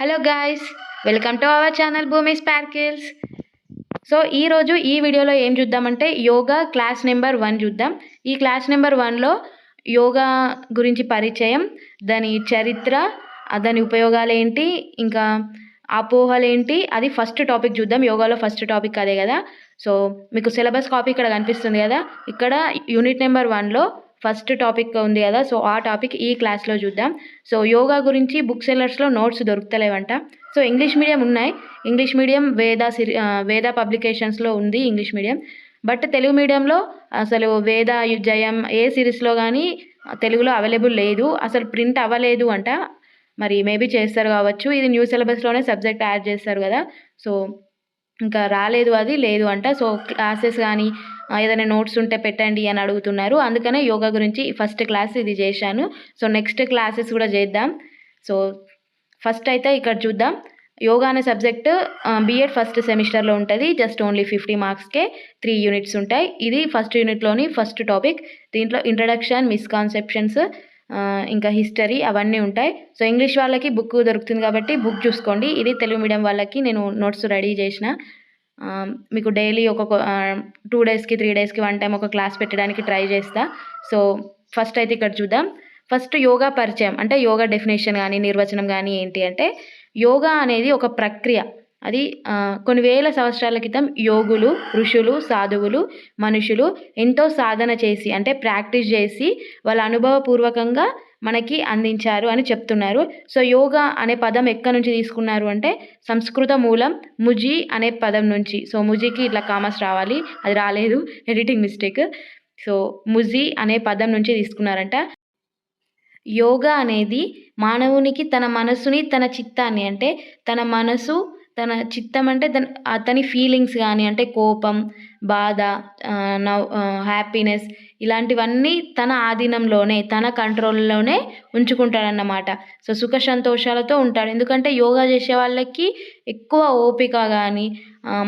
Hello guys welcome to our channel Bhoomi sparkles so ఈరోజు ఈ వీడియోలో ఏం చూద్దామంటే యోగా క్లాస్ నెంబర్ వన్ చూద్దాం. ఈ క్లాస్ నెంబర్ వన్లో యోగా గురించి పరిచయం దాని చరిత్ర దాని ఉపయోగాలు ఏంటి ఇంకా అపోహలు ఏంటి అది ఫస్ట్ టాపిక్ చూద్దాం. యోగాలో ఫస్ట్ టాపిక్ అదే కదా. సో మీకు సిలబస్ కాపీ ఇక్కడ కనిపిస్తుంది కదా. ఇక్కడ యూనిట్ నెంబర్ వన్లో ఫస్ట్ టాపిక్ ఉంది కదా సో ఆ టాపిక్ ఈ క్లాస్లో చూద్దాం. సో యోగా గురించి బుక్ సెల్లర్స్లో నోట్స్ దొరుకుతలేవంట. సో ఇంగ్లీష్ మీడియం ఉన్నాయి. ఇంగ్లీష్ మీడియం వేద సిరి వేద పబ్లికేషన్స్లో ఉంది ఇంగ్లీష్ మీడియం. బట్ తెలుగు మీడియంలో అసలు వేద జయం ఏ సిరీస్లో కానీ తెలుగులో అవైలబుల్ లేదు. అసలు ప్రింట్ అవ్వలేదు అంట. మరి మేబీ చేస్తారు కావచ్చు. ఇది న్యూ సిలబస్లోనే సబ్జెక్ట్ యాడ్ చేస్తారు కదా. సో ఇంకా రాలేదు అది లేదు అంట. సో క్లాసెస్ కానీ ఏదైనా నోట్స్ ఉంటే పెట్టండి అని అడుగుతున్నారు. అందుకనే యోగా గురించి ఫస్ట్ క్లాస్ ఇది చేశాను. సో నెక్స్ట్ క్లాసెస్ కూడా చేద్దాం. సో ఫస్ట్ అయితే ఇక్కడ చూద్దాం. యోగా అనే సబ్జెక్ట్ బీఎడ్ ఫస్ట్ సెమిస్టర్లో ఉంటుంది. జస్ట్ ఓన్లీ ఫిఫ్టీ మార్క్స్కే త్రీ యూనిట్స్ ఉంటాయి. ఇది ఫస్ట్ యూనిట్లోని ఫస్ట్ టాపిక్. దీంట్లో ఇంట్రడక్షన్ మిస్కాన్సెప్షన్స్ ఇంకా హిస్టరీ అవన్నీ ఉంటాయి. సో ఇంగ్లీష్ వాళ్ళకి బుక్ దొరుకుతుంది కాబట్టి బుక్ చూసుకోండి. ఇది తెలుగు మీడియం వాళ్ళకి నేను నోట్స్ రెడీ చేసిన. మీకు డైలీ ఒక్కొక్క టూ డేస్కి త్రీ డేస్కి వన్ టైం ఒక క్లాస్ పెట్టడానికి ట్రై చేస్తా. సో ఫస్ట్ అయితే ఇక్కడ చూద్దాం. ఫస్ట్ యోగా పరిచయం అంటే యోగా డెఫినేషన్ కానీ నిర్వచనం కానీ ఏంటి అంటే యోగా అనేది ఒక ప్రక్రియ. అది కొన్ని వేల సంవత్సరాల క్రితం యోగులు ఋషులు సాధువులు మనుషులు ఎంతో సాధన చేసి అంటే ప్రాక్టీస్ చేసి వాళ్ళ అనుభవపూర్వకంగా మనకి అందించారు అని చెప్తున్నారు. సో యోగా అనే పదం ఎక్కడి నుంచి తీసుకున్నారు అంటే సంస్కృత మూలం ముజి అనే పదం నుంచి. సో ముజికి ఇట్లా కామర్స్ రావాలి. అది రాలేదు. Editing mistake. సో ముజి అనే పదం నుంచి తీసుకున్నారంట. యోగా అనేది మానవునికి తన మనసుని తన చిత్తాన్ని అంటే తన మనసు తన చిత్తం అంటే తన అతని ఫీలింగ్స్ కానీ అంటే కోపం బాధ నవ్ హ్యాపీనెస్ ఇలాంటివన్నీ తన ఆధీనంలోనే తన కంట్రోల్లోనే ఉంచుకుంటాడన్నమాట. సో సుఖ సంతోషాలతో ఉంటాడు. ఎందుకంటే యోగా చేసే వాళ్ళకి ఎక్కువ ఓపిక కానీ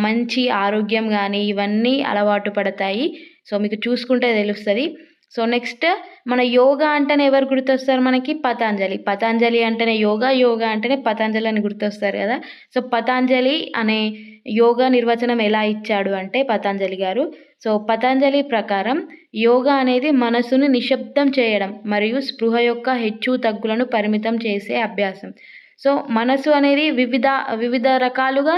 మంచి ఆరోగ్యం కానీ ఇవన్నీ అలవాటు పడతాయి. సో మీకు చూసుకుంటే తెలుస్తుంది. సో నెక్స్ట్ మన యోగా అంటేనే ఎవరు గుర్తొస్తారు మనకి? పతాంజలి. పతాంజలి అంటేనే యోగా యోగా అంటేనే పతాంజలి అని గుర్తొస్తారు కదా? సో పతాంజలి అనే యోగా నిర్వచనం ఎలా ఇచ్చాడు అంటే పతాంజలి గారు? సో పతాంజలి ప్రకారం యోగా అనేది మనసును నిశ్శబ్దం చేయడం మరియు స్పృహ యొక్క హెచ్చు తగ్గులను పరిమితం చేసే అభ్యాసం. సో మనసు అనేది వివిధ వివిధ రకాలుగా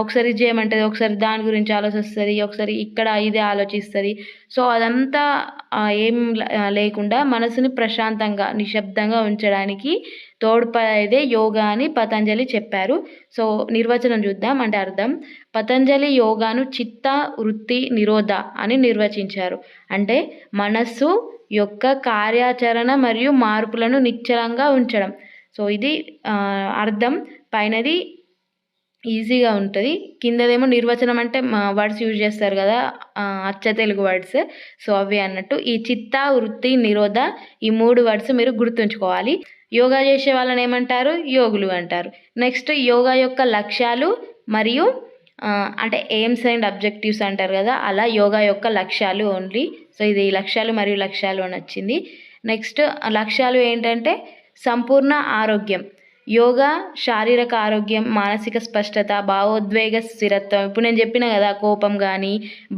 ఒకసారి ఇది చేయమంటుంది ఒకసారి దాని గురించి ఆలోచిస్తుంది ఒకసారి ఇక్కడ ఇదే ఆలోచిస్తుంది. సో అదంతా ఏం లేకుండా మనసుని ప్రశాంతంగా నిశ్శబ్దంగా ఉంచడానికి తోడ్పడేదే యోగా అని పతంజలి చెప్పారు. సో నిర్వచనం చూద్దాం అంటే అర్థం. పతంజలి యోగాను చిత్త వృత్తి నిరోధ అని నిర్వచించారు. అంటే మనస్సు యొక్క కార్యాచరణ మరియు మార్పులను నిశ్చలంగా ఉంచడం. సో ఇది అర్థం. పైనది ఈజీగా ఉంటుంది. కిందదేమో నిర్వచనం అంటే వర్డ్స్ యూజ్ చేస్తారు కదా అచ్చ తెలుగు వర్డ్స్. సో అవి అన్నట్టు. ఈ చిత్త వృత్తి నిరోధ ఈ మూడు వర్డ్స్ మీరు గుర్తుంచుకోవాలి. యోగా చేసే వాళ్ళని ఏమంటారు? యోగులు అంటారు. నెక్స్ట్ యోగా యొక్క లక్ష్యాలు మరియు అంటే ఎయిమ్స్ అండ్ అబ్జెక్టివ్స్ అంటారు కదా అలా యోగా యొక్క లక్ష్యాలు ఓన్లీ. సో ఇది లక్ష్యాలు మరియు లక్ష్యాలు అని వచ్చింది. నెక్స్ట్ లక్ష్యాలు ఏంటంటే సంపూర్ణ ఆరోగ్యం. యోగా శారీరక ఆరోగ్యం మానసిక స్పష్టత భావోద్వేగ స్థిరత్వం. ఇప్పుడు నేను చెప్పిన కదా కోపం కానీ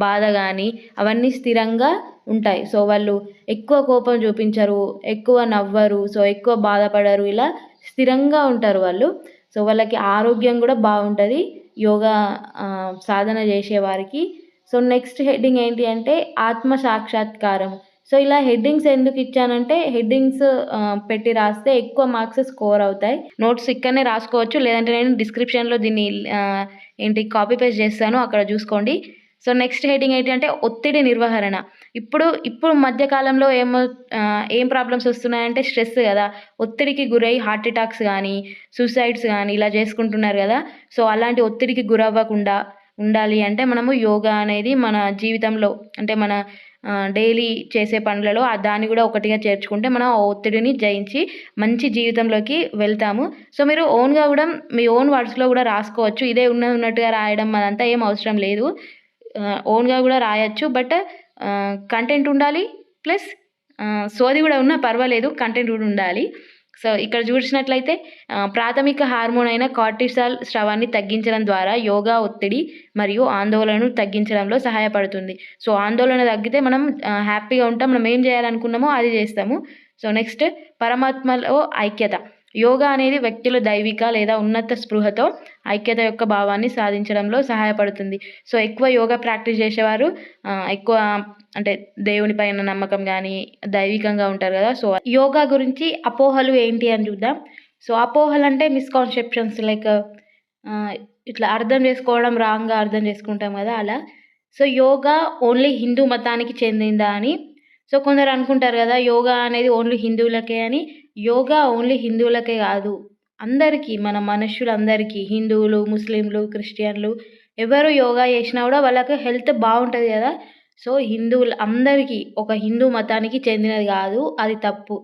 బాధ కానీ అవన్నీ స్థిరంగా ఉంటాయి. సో వాళ్ళు ఎక్కువ కోపం చూపించరు ఎక్కువ నవ్వరు సో ఎక్కువ బాధపడరు ఇలా స్థిరంగా ఉంటారు వాళ్ళు. సో వాళ్ళకి ఆరోగ్యం కూడా బాగుంటుంది. యోగా సాధన చేసే వారికి. సో నెక్స్ట్ హెడ్డింగ్ ఏంటి అంటే ఆత్మ సాక్షాత్కారం సో ఇలా హెడ్డింగ్స్ ఎందుకు ఇచ్చానంటే హెడ్డింగ్స్ పెట్టి రాస్తే ఎక్కువ మార్క్స్ స్కోర్ అవుతాయి. నోట్స్ ఇక్కడనే రాసుకోవచ్చు. లేదంటే నేను డిస్క్రిప్షన్లో దీన్ని ఏంటి కాపీ పేస్ట్ చేస్తాను. అక్కడ చూసుకోండి. సో నెక్స్ట్ హెడ్డింగ్ ఏంటంటే ఒత్తిడి నిర్వహణ. ఇప్పుడు ఇప్పుడు మధ్యకాలంలో ఏమో ఏం ప్రాబ్లమ్స్ వస్తున్నాయంటే స్ట్రెస్ కదా. ఒత్తిడికి గురై హార్ట్ అటాక్స్ కానీ సూసైడ్స్ కానీ ఇలా చేసుకుంటున్నారు కదా. సో అలాంటి ఒత్తిడికి గురవ్వకుండా ఉండాలి అంటే మనము యోగా అనేది మన జీవితంలో అంటే మన డైలీ చేసే పనులలో ఆ దాన్ని కూడా ఒకటిగా చేర్చుకుంటే మనం ఆ ఒత్తిడిని జయించి మంచి జీవితంలోకి వెళ్తాము. సో మీరు ఓన్గా కూడా మీ ఓన్ వర్డ్స్లో కూడా రాసుకోవచ్చు. ఇదే ఉన్న ఉన్నట్టుగా రాయడం అదంతా ఏం అవసరం లేదు. ఓన్గా కూడా రాయొచ్చు. బట్ కంటెంట్ ఉండాలి. ప్లస్ సోది కూడా ఉన్నా పర్వాలేదు. కంటెంట్ కూడా ఉండాలి. సో ఇక్కడ చూసినట్లయితే ప్రాథమిక హార్మోన్ అయిన కార్టిసాల్ స్రవాన్ని తగ్గించడం ద్వారా యోగా ఒత్తిడి మరియు ఆందోళనను తగ్గించడంలో సహాయపడుతుంది. సో ఆందోళన తగ్గితే మనం హ్యాపీగా ఉంటాం మనం ఏం చేయాలనుకున్నామో అది చేస్తాము. సో నెక్స్ట్ పరమాత్మలో ఐక్యత. యోగా అనేది వ్యక్తుల దైవిక లేదా ఉన్నత స్పృహతో ఐక్యత యొక్క భావాన్ని సాధించడంలో సహాయపడుతుంది. సో ఎక్కువ యోగా ప్రాక్టీస్ చేసేవారు ఎక్కువ అంటే దేవుని పైన నమ్మకం కానీ దైవికంగా ఉంటారు కదా. సో యోగా గురించి అపోహలు ఏంటి అని చూద్దాం. సో అపోహలు అంటే మిస్కాన్సెప్షన్స్ లైక్ ఇట్లా అర్థం చేసుకోవడం రాంగ్గా అర్థం చేసుకుంటాం కదా అలా. సో యోగా ఓన్లీ హిందూ మతానికి చెందిందా అని. సో కొందరు అనుకుంటారు కదా యోగా అనేది ఓన్లీ హిందువులకే అని. యోగా ఓన్లీ హిందువులకే కాదు అందరికీ మన మనుషులందరికీ హిందువులు ముస్లింలు క్రిస్టియన్లు ఎవరు యోగా చేసినా కూడా వాళ్ళకి హెల్త్ బాగుంటుంది కదా. సో హిందువులు అందరికీ ఒక హిందూ మతానికి చెందినది కాదు అది తప్పు.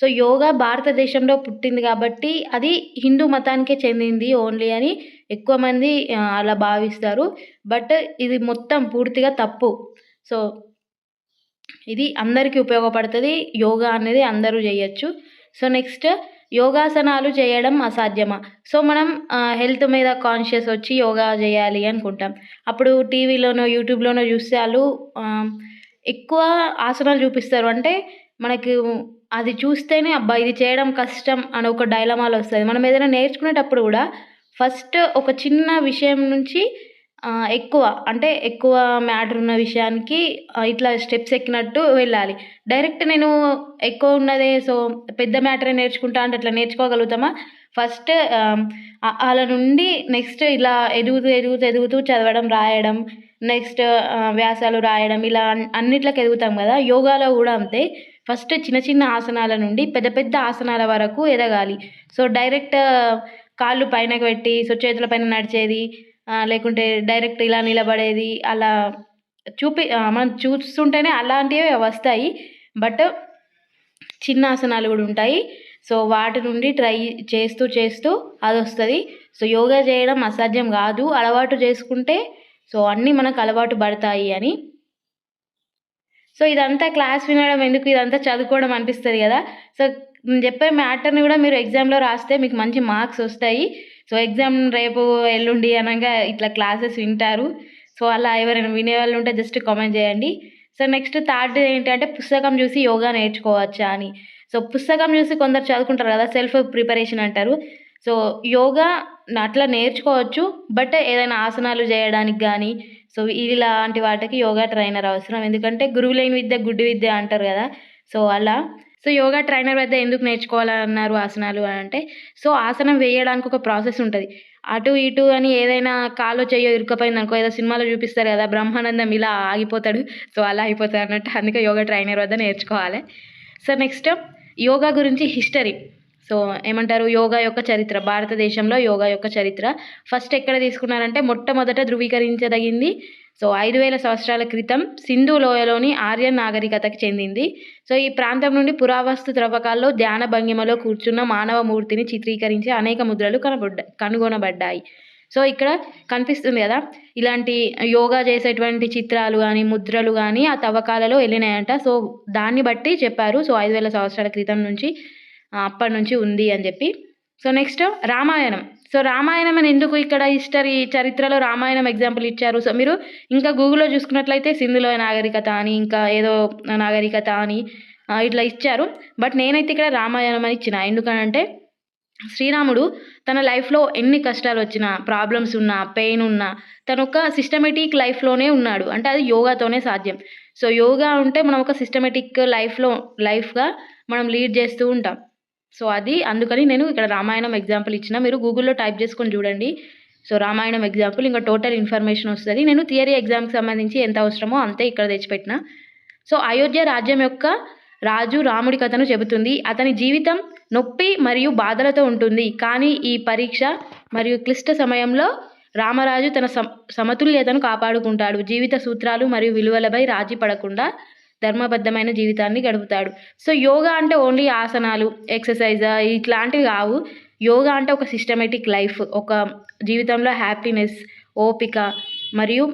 సో యోగా భారతదేశంలో పుట్టింది కాబట్టి అది హిందూ మతానికే చెందింది ఓన్లీ అని ఎక్కువ మంది అలా భావిస్తారు. బట్ ఇది మొత్తం పూర్తిగా తప్పు. సో ఇది అందరికీ ఉపయోగపడుతుంది యోగా అనేది అందరూ చేయొచ్చు. సో నెక్స్ట్ యోగాసనాలు చేయడం అసాధ్యమా? సో మనం హెల్త్ మీద కాన్షియస్ వచ్చి యోగా చేయాలి అనుకుంటాం. అప్పుడు టీవీలోనో యూట్యూబ్లోనో చూస్తే వాళ్ళు ఎక్కువ ఆసనాలు చూపిస్తారు. అంటే మనకు అది చూస్తేనే అబ్బా ఇది చేయడం కష్టం అని ఒక డైలమాలో వస్తుంది. మనం ఏదైనా నేర్చుకునేటప్పుడు కూడా ఫస్ట్ ఒక చిన్న విషయం నుంచి ఎక్కువ అంటే ఎక్కువ మ్యాటర్ ఉన్న విషయానికి ఇట్లా స్టెప్స్ ఎక్కినట్టు వెళ్ళాలి. డైరెక్ట్ నేను ఎక్కువ ఉన్నదే సో పెద్ద మ్యాటరే నేర్చుకుంటా అంటే అట్లా నేర్చుకోగలుగుతామా? ఫస్ట్ అలా నుండి నెక్స్ట్ ఇలా ఎదుగుతూ ఎదుగుతూ ఎదుగుతూ చదవడం రాయడం నెక్స్ట్ వ్యాసాలు రాయడం ఇలా అన్నిట్లకి అన్నిట్లోకి ఎదుగుతాం కదా? యోగాలో కూడా అంతే. ఫస్ట్ చిన్న చిన్న ఆసనాల నుండి పెద్ద పెద్ద ఆసనాల వరకు ఎదగాలి. సో డైరెక్ట్ కాళ్ళు పైనకి పెట్టి సో చేతుల పైన నడిచేది లేకుంటే డైరెక్ట్ ఇలా నిలబడేది అలా చూపి మనం చూస్తుంటేనే అలాంటివే వస్తాయి. బట్ చిన్న ఆసనాలు కూడా ఉంటాయి. సో వాటి నుండి ట్రై చేస్తూ చేస్తూ అది వస్తుంది సో యోగా చేయడం అసాధ్యం కాదు. అలవాటు చేసుకుంటే సో అన్నీ మనకు అలవాటు పడతాయి అని. సో ఇదంతా క్లాస్ వినడం ఎందుకు? ఇదంతా చదువుకోవడం అనిపిస్తుంది కదా. సో నేను చెప్పే మ్యాటర్ని కూడా మీరు ఎగ్జామ్లో రాస్తే మీకు మంచి మార్క్స్ వస్తాయి. సో ఎగ్జామ్ రేపు ఎల్లుండి అనగా ఇట్లా క్లాసెస్ వింటారు. సో అలా ఎవరైనా వినేవాళ్ళు ఉంటే జస్ట్ కామెంట్ చేయండి. సో నెక్స్ట్ థర్డ్ ఏంటంటే పుస్తకం చూసి యోగా నేర్చుకోవచ్చా అని. సో పుస్తకం చూసి కొందరు చదువుకుంటారు కదా సెల్ఫ్ ప్రిపరేషన్ అంటారు. సో యోగా అట్లా నేర్చుకోవచ్చు. బట్ ఏదైనా ఆసనాలు చేయడానికి కానీ సో ఇలాంటి వాటికి యోగా ట్రైనర్ అవసరం. ఎందుకంటే గురువు లేని విద్య గుడ్డి విద్య అంటారు కదా. సో అలా సో యోగా ట్రైనర్ వద్ద ఎందుకు నేర్చుకోవాలన్నారు ఆసనాలు అని అంటే సో ఆసనం వేయడానికి ఒక ప్రాసెస్ ఉంటుంది. అటు ఇటు అని ఏదైనా కాలో చెయ్యో ఇరుకపోయింది అనుకో ఏదో సినిమాలో చూపిస్తారు కదా బ్రహ్మానందం ఇలా ఆగిపోతాడు సో అలా అయిపోతాడు అన్నట్టు అందుకే యోగా ట్రైనర్ వద్ద నేర్చుకోవాలి. సో నెక్స్ట్ యోగా గురించి హిస్టరీ. సో ఏమంటారు యోగా యొక్క చరిత్ర భారతదేశంలో యోగా యొక్క చరిత్ర. ఫస్ట్ ఎక్కడ తీసుకున్నారంటే మొట్టమొదట ధృవీకరించదగింది. సో ఐదు వేల సంవత్సరాల క్రితం సింధు లోయలోని ఆర్యన్ నాగరికతకి చెందింది. సో ఈ ప్రాంతం నుండి పురావస్తు త్రవ్వకాల్లో ధ్యాన భంగిమలో కూర్చున్న మానవ మూర్తిని చిత్రీకరించే అనేక ముద్రలు కనబడ్డ కనుగొనబడ్డాయి. సో ఇక్కడ కనిపిస్తుంది కదా ఇలాంటి యోగా చేసేటువంటి చిత్రాలు కానీ ముద్రలు కానీ ఆ తవ్వకాలలో వెళ్ళినాయంట. సో దాన్ని బట్టి చెప్పారు. సో ఐదు వేల సంవత్సరాల క్రితం నుంచి అప్పటి నుంచి ఉంది అని చెప్పి. So next Ramayana. So Ramayana అని ఎందుకు ఇక్కడ హిస్టరీ చరిత్రలో రామాయణం ఎగ్జాంపుల్ ఇచ్చారు? సో మీరు ఇంకా గూగుల్లో చూసుకున్నట్లయితే సింధులో నాగరికత అని ఇంకా ఏదో నాగరికత అని ఇట్లా ఇచ్చారు. బట్ నేనైతే ఇక్కడ రామాయణం అని ఇచ్చిన. ఎందుకనంటే శ్రీరాముడు తన లైఫ్లో ఎన్ని కష్టాలు వచ్చినా ప్రాబ్లమ్స్ ఉన్నా పెయిన్ ఉన్నా తను ఒక సిస్టమేటిక్ లైఫ్లోనే ఉన్నాడు. అంటే అది యోగాతోనే సాధ్యం. సో యోగా ఉంటే మనం ఒక సిస్టమేటిక్ లైఫ్లో లైఫ్గా మనం లీడ్ చేస్తూ ఉంటాం. సో అది అందుకని నేను ఇక్కడ రామాయణం ఎగ్జాంపుల్ ఇచ్చిన. మీరు గూగుల్లో టైప్ చేసుకొని చూడండి. సో రామాయణం ఎగ్జాంపుల్ ఇంకా టోటల్ ఇన్ఫర్మేషన్ వస్తుంది. నేను థియరీ ఎగ్జామ్కి సంబంధించి ఎంత అవసరమో అంతే ఇక్కడ తెచ్చిపెట్టిన. సో అయోధ్య రాజ్యం యొక్క రాజు రాముడి కథను చెబుతుంది. అతని జీవితం నొప్పి మరియు బాధలతో ఉంటుంది. కానీ ఈ పరీక్ష మరియు క్లిష్ట సమయంలో రామరాజు తన సమ సమతుల్యతను కాపాడుకుంటాడు. జీవిత సూత్రాలు మరియు విలువలపై రాజీ పడకుండా ధర్మబద్ధమైన జీవితాన్ని గడుపుతాడు. సో యోగా అంటే ఓన్లీ ఆసనాలు ఎక్సర్సైజ్ ఇట్లాంటివి కావు. యోగా అంటే ఒక సిస్టమేటిక్ లైఫ్ ఒక జీవితంలో హ్యాపీనెస్ ఓపిక మరియు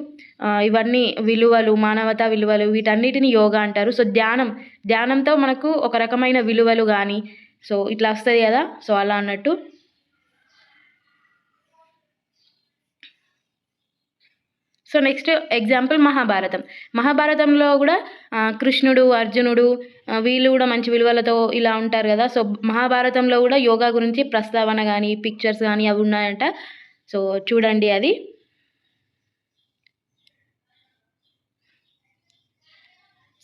ఇవన్నీ విలువలు మానవతా విలువలు వీటన్నిటిని యోగా అంటారు. సో ధ్యానం ధ్యానంతో మనకు ఒక రకమైన విలువలు కానీ సో ఇట్లా వస్తుంది కదా? సో అలా అన్నట్టు సో నెక్స్ట్ ఎగ్జాంపుల్ మహాభారతం. మహాభారతంలో కూడా కృష్ణుడు అర్జునుడు వీళ్ళు కూడా మంచి విలువలతో ఇలా ఉంటారు కదా. సో మహాభారతంలో కూడా యోగా గురించి ప్రస్తావన కానీ పిక్చర్స్ కానీ అవి ఉన్నాయంట. సో చూడండి అది.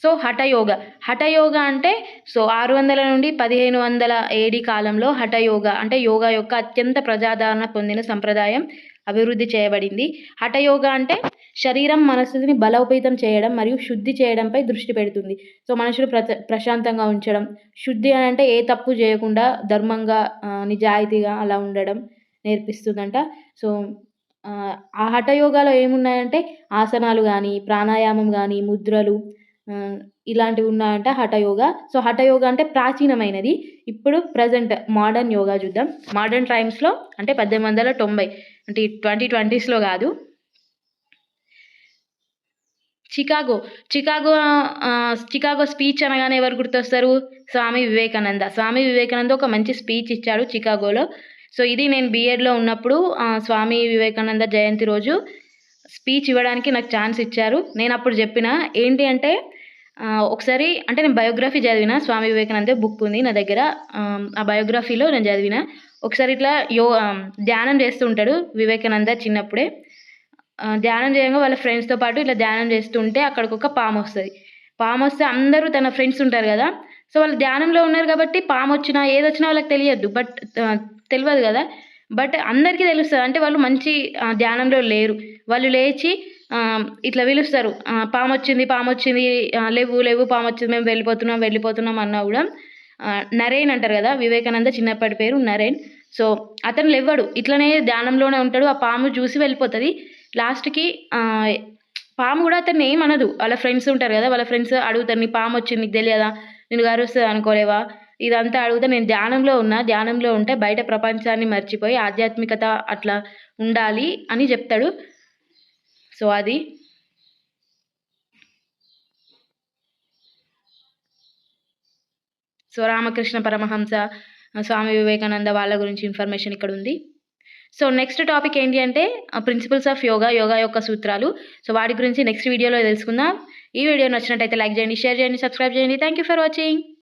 సో హఠయోగ. హఠయోగ అంటే సో ఆరు వందల నుండి పదిహేను వందల ఏడి కాలంలో హఠయోగ. అంటే యోగా యొక్క అత్యంత ప్రజాదరణ పొందిన సంప్రదాయం. అభివృద్ధి చేయబడింది. హఠయోగ అంటే శరీరం మనస్సుని బలోపేతం చేయడం మరియు శుద్ధి చేయడంపై దృష్టి పెడుతుంది. సో మనుషులు ప్ర ప్రశాంతంగా ఉంచడం. శుద్ధి అని అంటే ఏ తప్పు చేయకుండా ధర్మంగా నిజాయితీగా అలా ఉండడం నేర్పిస్తుందంట. సో ఆ హఠయోగాలో ఏమున్నాయంటే ఆసనాలు కానీ ప్రాణాయామం కానీ ముద్రలు ఇలాంటివి ఉన్నాయంట హఠయోగా. సో హఠయోగా అంటే ప్రాచీనమైనది. ఇప్పుడు ప్రజెంట్ మోడర్న్ యోగా చూద్దాం. మోడర్న్ టైమ్స్లో అంటే పద్దెనిమిది వందల తొంభై అంటే ట్వంటీ ట్వంటీస్లో కాదు. చికాగో చికాగో చికాగో స్పీచ్ అనగానే ఎవరు గుర్తొస్తారు? స్వామి వివేకానంద. స్వామి వివేకానంద ఒక మంచి స్పీచ్ ఇచ్చాడు చికాగోలో. సో ఇది నేను బీఎడ్లో ఉన్నప్పుడు స్వామి వివేకానంద జయంతి రోజు స్పీచ్ ఇవ్వడానికి నాకు ఛాన్స్ ఇచ్చారు. నేను అప్పుడు చెప్పిన ఏంటి అంటే ఒకసారి అంటే నేను బయోగ్రఫీ చదివిన స్వామి వివేకానంద బుక్ ఉంది నా దగ్గర ఆ బయోగ్రఫీలో నేను చదివిన. ఒకసారి ఇట్లా యో ధ్యానం చేస్తూ ఉంటాడు వివేకానంద చిన్నప్పుడే. ధ్యానం చేయగా వాళ్ళ ఫ్రెండ్స్తో పాటు ఇట్లా ధ్యానం చేస్తుంటే అక్కడికి ఒక పాము వస్తుంది. పాము వస్తే అందరూ తన ఫ్రెండ్స్ ఉంటారు కదా. సో వాళ్ళు ధ్యానంలో ఉన్నారు కాబట్టి పాము వచ్చినా ఏది వచ్చినా వాళ్ళకి తెలియదు బట్ తెలియదు కదా. బట్ అందరికీ తెలుస్తుంది. అంటే వాళ్ళు మంచి ధ్యానంలో లేరు. వాళ్ళు లేచి ఇట్లా పిలుస్తారు. పాము వచ్చింది పాము వచ్చింది లేవు లేవు పాము వచ్చింది మేము వెళ్ళిపోతున్నాం వెళ్ళిపోతున్నాం అన్నా కూడా. నరేన్ అంటారు కదా వివేకానంద చిన్నప్పటి పేరు నరేన్. సో అతను లేవ్వడు. ఇట్లనే ధ్యానంలోనే ఉంటాడు. ఆ పాము చూసి వెళ్ళిపోతుంది. లాస్ట్కి పాము కూడా అతన్ని ఏమనదు వాళ్ళ ఫ్రెండ్స్ ఉంటారు కదా వాళ్ళ ఫ్రెండ్స్ అడుగుతారు నీ పాము వచ్చింది నీకు తెలియదా? నేను గరుస్తుంది అనుకోలేవా? ఇదంతా అడుగుతా. నేను ధ్యానంలో ఉన్నా. ధ్యానంలో ఉంటే బయట ప్రపంచాన్ని మర్చిపోయి ఆధ్యాత్మికత అట్లా ఉండాలి అని చెప్తాడు. సో అది. సో రామకృష్ణ పరమహంస స్వామి వివేకానంద వాళ్ళ గురించి ఇన్ఫర్మేషన్ ఇక్కడ ఉంది. సో నెక్స్ట్ టాపిక్ ఏంటి అంటే ప్రిన్సిపల్స్ ఆఫ్ యోగా యోగా యొక్క సూత్రాలు. సో వాటి గురించి నెక్స్ట్ వీడియోలో తెలుసుకుందాం. ఈ వీడియో నచ్చినట్టయితే లైక్ చేయండి షేర్ చేయండి సబ్స్క్రైబ్ చేయండి. Thank you for watching